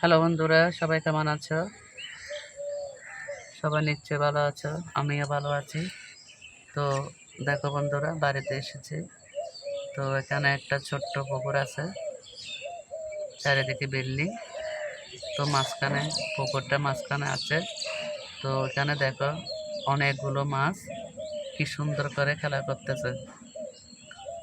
Hello বন্ধুরা, সবাই কেমন আছো? সবাই নিশ্চয়ই ভালো আছো, আমিও ভালো আছি। তো দেখো বন্ধুরা, বাড়িতে এসেছি। তো এখানে একটা ছোট্ট পুকুর আছে, চারিদিকে বিল্ডিং। তো মাঝখানে, পুকুরটা মাঝখানে আছে। তো এখানে দেখো অনেকগুলো মাছ, কি সুন্দর করে খেলা করতেছে।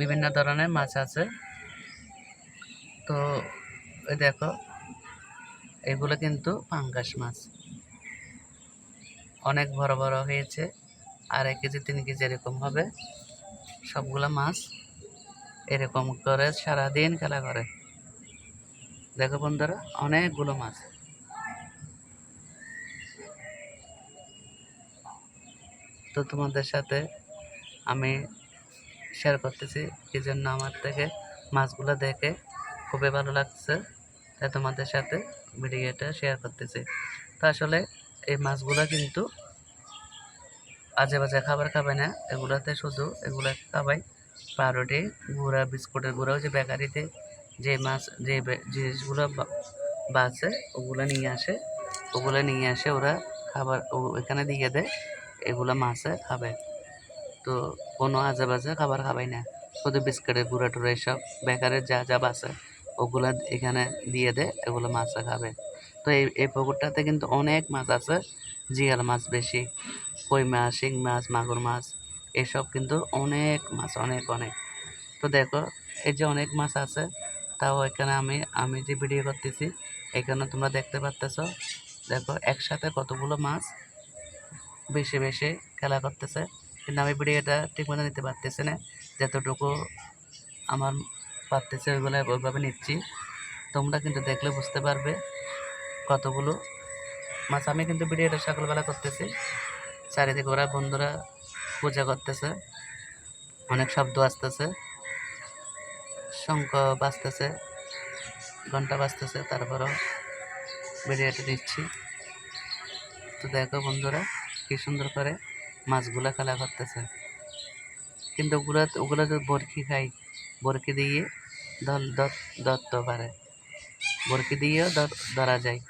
বিভিন্ন ধরনের মাছ আছে। তো দেখো এগুলো কিন্তু পাঙ্গাস মাছ। অনেক বড় বড় হয়েছে, আর এক কেজি, তিন কেজি এরকম হবে। সবগুলো মাছ এরকম করে সারাদিন খেলা করে। দেখো বন্ধুরা, অনেকগুলো মাছ। তো তোমাদের সাথে আমি শেয়ার করতেছি এই জন্য আমার থেকে মাছগুলো দেখে খুবই ভালো লাগছে। তাই তোমাদের সাথে ভিডিওটা শেয়ার করতেছে। তো আসলে এই মাছগুলো কিন্তু আজে বাজে খাবার খাবে না। এগুলাতে শুধু এগুলা খাবাই পাউরুটি, গুঁড়া, বিস্কুটের গুঁড়া। যে বেকারিতে যে মাছ, যে জিনিসগুলো বা- বাঁচে ওগুলো নিয়ে আসে। ওগুলো নিয়ে আসে, ওরা খাবার ওখানে দিয়ে দেয়। এগুলো মাছে খাবে। তো কোনো আজে বাজে খাবার খাবাই না। শুধু বিস্কুটের গুঁড়া টুড়া এসব। বেকারের যা যা বাসে। ওগুলা এখানে দিয়ে দেয় এগুলো মাছে খাবে। তো এই এই পুকুরটাতে কিন্তু অনেক মাছ আছে, জিয়াল মাছ বেশি, কই মাছ, শিং মাছ, মাগুর মাছ, এসব কিন্তু অনেক মাছ, অনেক অনেক। তো দেখো, এই যে অনেক মাছ আছে, তাও এখানে আমি আমি যে ভিডিও করতেছি, এখানে তোমরা দেখতে পাচ্তেছ দেখো একসাথে কতগুলো মাছ বেশি বেশি খেলা করতেছে। কিন্তু আমি ভিডিওটা ঠিক মতো নিতে পারতেছি না, যতটুকু আমার পারতেছে ওইগুলো ওইভাবে নিচ্ছি। তোমরা কিন্তু দেখলে বুঝতে পারবে কতগুলো মাছ। আমি কিন্তু ভিডিওটা সকালবেলা করতেছি। চারিদিকে ওরা বন্ধুরা পূজা করতেছে। অনেক শব্দ আসতেছে। শঙ্খ বাজতেছে ঘণ্টা বাজতেছে, তারপরও ভিডিওটা দিচ্ছি তো দেখো বন্ধুরা কি সুন্দর করে মাছগুলা খেলা করতেছে। কিন্তু ওগুলো ওগুলো তো বরকি খাই বরকি দিয়ে ধর ধর- ধরতে পারে। বরকি দিয়েও ধরা যায়।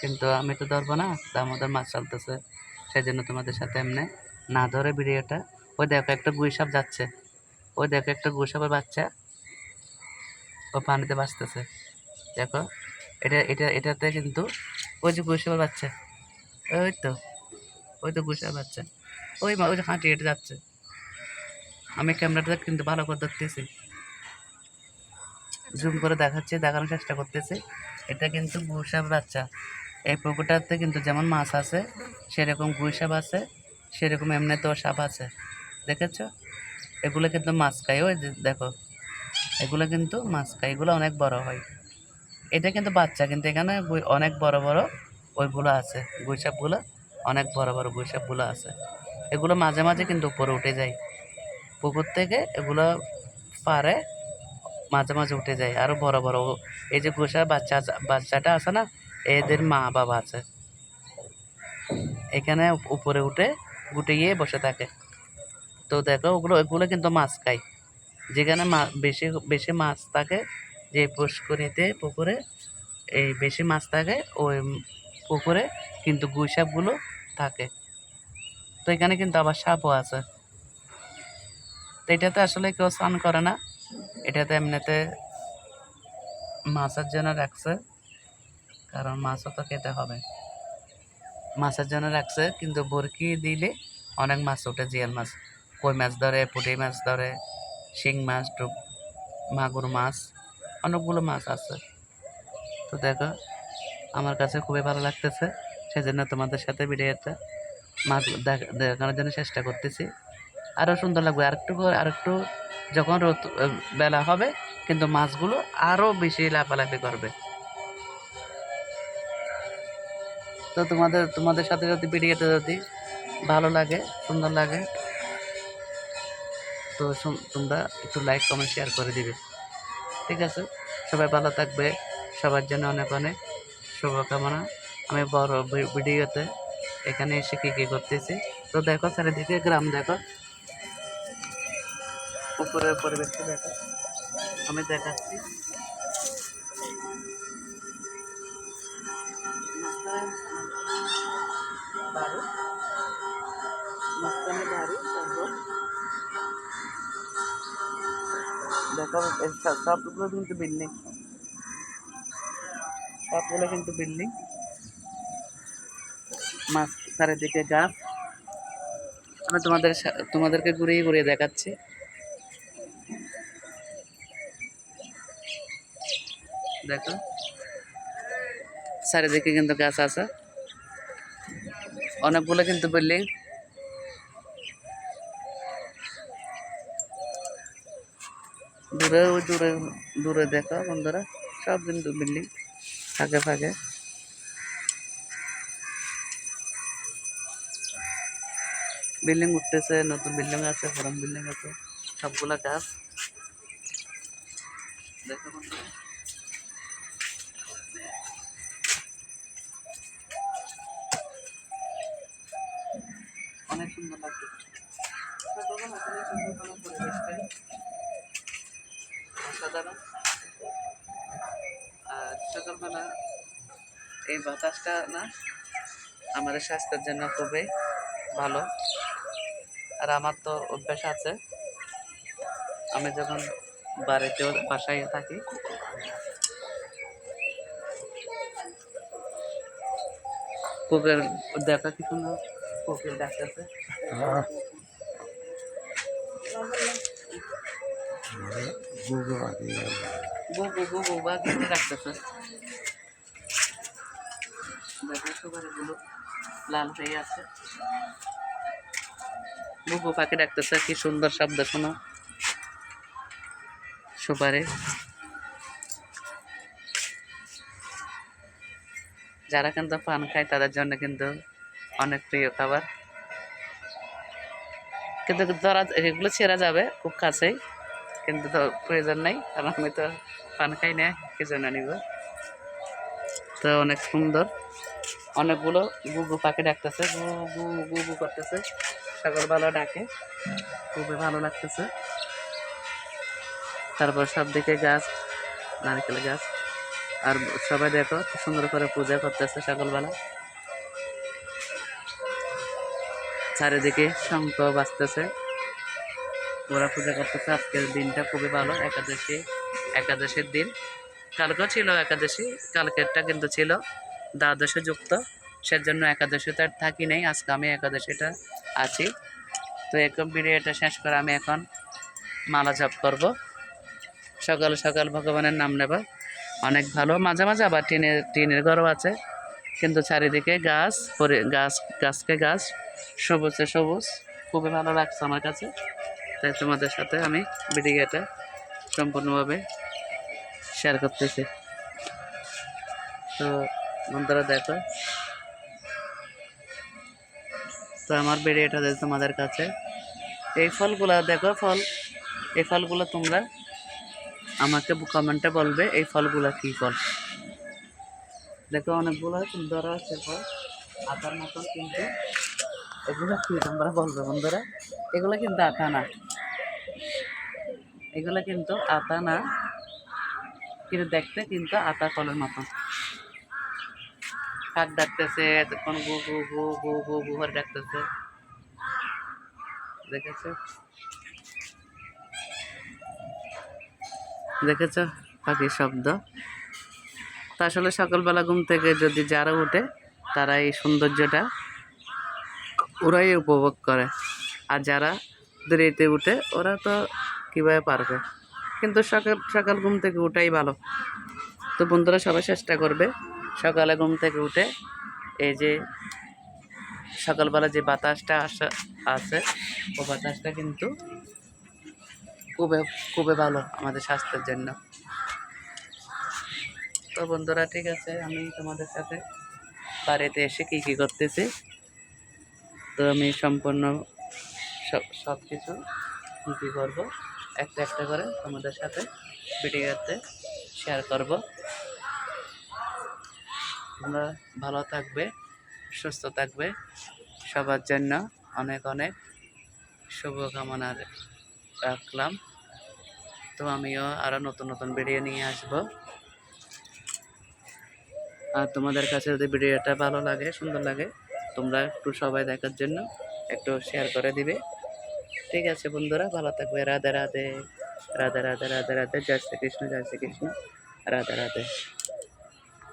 কিন্তু আমি তো ধরবো না মধ্যে মাছ চলতেছে। সেই জন্য তোমাদের সাথে এমনি না ধরে ভিডিওটা। ওই দেখো একটা গুই সাপ যাচ্ছে। ওই দেখো একটা গুই সাপের বাচ্চা। ও পানিতে বাঁচতেছে দেখো, এটা এটা, এটাতে কিন্তু ওই যে গুই সাপের বাচ্চা। ওই তো ওই তো গুই সাপের বাচ্চা। ওই ওই যে হাঁটি এটা যাচ্ছে। আমি ক্যামেরাটা কিন্তু ভালো করে দেখতেছি জুম করে দেখাচ্ছি, দেখানোর চেষ্টা করতেছি। এটা কিন্তু গুইসাপ বাচ্চা। এই পুকুরটাতে কিন্তু যেমন মাছ আছে, সেরকম গুইসাপ আছে, সেরকম এমনিতেও সাপ আছে। দেখেছ? এগুলো কিন্তু মাছ খায় ওই দেখো। এগুলো কিন্তু মাছ খায় এগুলো অনেক বড় হয়। এটা কিন্তু বাচ্চা, কিন্তু এখানে অনেক বড় বড় ওইগুলো আছে। গুইসাপগুলো অনেক বড় বড় গুইসাপগুলো আছে। এগুলো মাঝে মাঝে কিন্তু উপরে উঠে যায়। পুকুর থেকে এগুলো পারে, মাঝে মাঝে উঠে যায়। আরও বড় বড়। এই যে গোসার বাচ্চা বাচ্চাটা আছে না, এদের মা বাবা আছে। এখানে উপরে উঠে গুটে গিয়ে বসে থাকে। তো দেখো, ওগুলো ওগুলো কিন্তু মাছ খায়। যেখানে মা- বেশি বেশি মাছ থাকে, যে পুষ্করিতে, পুকুরে, এই বেশি মাছ থাকে, ওই পুকুরে কিন্তু গুইসাপগুলো থাকে। তো এখানে কিন্তু আবার সাপও আছে। তো এটাতে আসলে কেউ স্নান করে না। এটাতে এমনিতে মাছের জন্য রাখছে, কারণ মাছও তো খেতে হবে। মাছের জন্য রাখছে, কিন্তু বরকি দিলে অনেক মাছ ওঠে, জিয়াল মাছ। কই মাছ ধরে, পুঁটি মাছ ধরে, শিং মাছ ডুব মাগুর মাছ, অনেকগুলো মাছ আছে। তো দেখো, আমার কাছে খুবই ভালো লাগতেছে। সেজন্য তোমাদের সাথে ভিডিওটা মাছ দেখ- দেখানোর জন্য চেষ্টা করতেছি। আরও সুন্দর লাগবে। আরেকটু আরেকটু যখন রোদ বেলা হবে, কিন্তু মাছগুলো আরও বেশি লাফালাফি করবে। তো তোমাদের তোমাদের সাথে যদি ভিডিওটা যদি ভালো লাগে, সুন্দর লাগে, তো তোমরা একটু লাইক কমেন্ট শেয়ার করে দিবে। ঠিক আছে? সবাই ভালো থাকবে। সবার জন্য অনেক অনেক শুভকামনা। আমি বড় ভিডিওতে এখানে এসে কী কী করতেছি। তো দেখো, চারিদিকে গ্রাম দেখো। পুকুরের পরিবেশটা দেখা আমি দেখাচ্ছি। বারো মাঝখানে সবগুলো কিন্তু বিল্ডিং সবগুলো কিন্তু বিল্ডিং মাছ চারিদিকে গাছ। আমি তোমাদের তোমাদেরকে ঘুরিয়ে ঘুরিয়ে দেখাচ্ছি। দেখো। চারিদিকে কিন্তু গাছ আছে। অনেকগুলো কিন্তু বিল্ডিং। দূরে দূরে দূরে দেখো বন্ধুরা, সব কিন্তু বিল্ডিং, ফাঁকে ফাঁকে। বিল্ডিং উঠতেছে, নতুন বিল্ডিং আছে, পুরান বিল্ডিং আছে, সবগুলা গাছ। দেখো বন্ধুরা। অনেক সুন্দর অসাধারণ। আর সকালবেলা এই বাতাসটা না আমাদের স্বাস্থ্যের জন্য খুবই ভালো। আর আমার তো অভ্যাস আছে। আমি যখন বাড়িতে বাসায় থাকি কোকিল দেখা কি সুন্দর কোকিল ডাকতেছে। লাল আছে। গুগু পাখি ডাকতেছে? কি সুন্দর শব্দ শোনো। সুপারি যারা কিন্তু পান খায়, তাদের জন্য কিন্তু অনেক প্রিয় খাবার। কিন্তু ধরা এগুলো ছেঁড়া যাবে, খুব কাছেই। কিন্তু তো প্রয়োজন নেই কারণ আমি তো পান খাই না, কি জন্য নিব? তো অনেক সুন্দর। অনেকগুলো গুগু পাখি ডাকতেছে, গু গু গু গু করতেছে। সকালবেলা ডাকে, খুবই ভালো লাগতেছে। তারপর সব দিকে গাছ, নারকেল গাছ। আর সবাই দেখো সুন্দর করে পূজা করতেছে সকালবেলা চারিদিকে শঙ্খ বাজতেছে। ওরা পূজা করতেছে। আজকের দিনটা খুবই ভালো। একাদশী, একাদশীর দিন। কালকেও ছিল একাদশী, কালকেরটা কিন্তু ছিল দ্বাদশে যুক্ত সেজন্য আর থাকি নেই। আজকে আমি একাদশীটা আছি। তো এখন ভিডিওটা শেষ করে আমি এখন মালা জপ করব। সকাল সকাল ভগবানের নাম নেব। অনেক ভালো। মাঝে মাঝে আবার টিনের টিনের ঘরও আছে। কিন্তু চারিদিকে গাছ, পরে গাছ, গাছকে গাছ সবুজে সবুজ। খুবই ভালো লাগছে আমার কাছে। তাই তোমাদের সাথে আমি ভিডিওটা সম্পূর্ণভাবে শেয়ার করতেছি। তো বন্ধুরা দেখো। তো আমার ভিডিওটা যদি তোমাদের কাছে এই ফলগুলা, দেখো ফল, এই ফলগুলো তোমরা আমাকে কমেন্টে বলবে এই ফলগুলা কী ফল। দেখো অনেকগুলো সুন্দর আছে ফল। আটার মতন কিন্তু এগুলো কি তোমরা বলবে বন্ধুরা? এগুলো কিন্তু আটা না এগুলো কিন্তু আটা না কিন্তু দেখতে কিন্তু আটা ফলের মতন কাক ডাকতেছে, এতক্ষণ গু গু গু গু গু গু করে ডাকতেছে। দেখেছ? দেখেছ পাখির শব্দ? তা আসলে সকালবেলা ঘুম থেকে যদি যারা উঠে তারা এই সৌন্দর্যটা ওরাই উপভোগ করে। আর যারা দেরিতে উঠে, ওরা তো কীভাবে পারবে? কিন্তু সকাল সকাল ঘুম থেকে উঠাই ভালো। তো বন্ধুরা, সবাই চেষ্টা করবে সকালে ঘুম থেকে উঠে এই যে সকালবেলা যে বাতাসটা আসা, আছে, ও বাতাসটা কিন্তু খুবই খুবই ভালো আমাদের স্বাস্থ্যের জন্য। তো বন্ধুরা, ঠিক আছে, আমি তোমাদের সাথে বাড়িতে এসে কী কী করতেছি তো আমি সম্পূর্ণ সব কিছু কী করব? একটা একটা করে তোমাদের সাথে ভিডিওতে শেয়ার করব। তোমরা ভালো থাকবে, সুস্থ থাকবে। সবার জন্য অনেক অনেক শুভকামনা রাখলাম। তো আমিও আরও নতুন নতুন ভিডিও নিয়ে আসব। আর তোমাদের কাছে যদি ভিডিওটা ভালো লাগে, সুন্দর লাগে তোমরা একটু সবাই দেখার জন্য একটু শেয়ার করে দিবে। ঠিক আছে বন্ধুরা, ভালো থাকবে। রাধে রাধে। রাধে রাধে রাধে রাধে। জয় শ্রীকৃষ্ণ জয় শ্রীকৃষ্ণ। রাধে রাধে।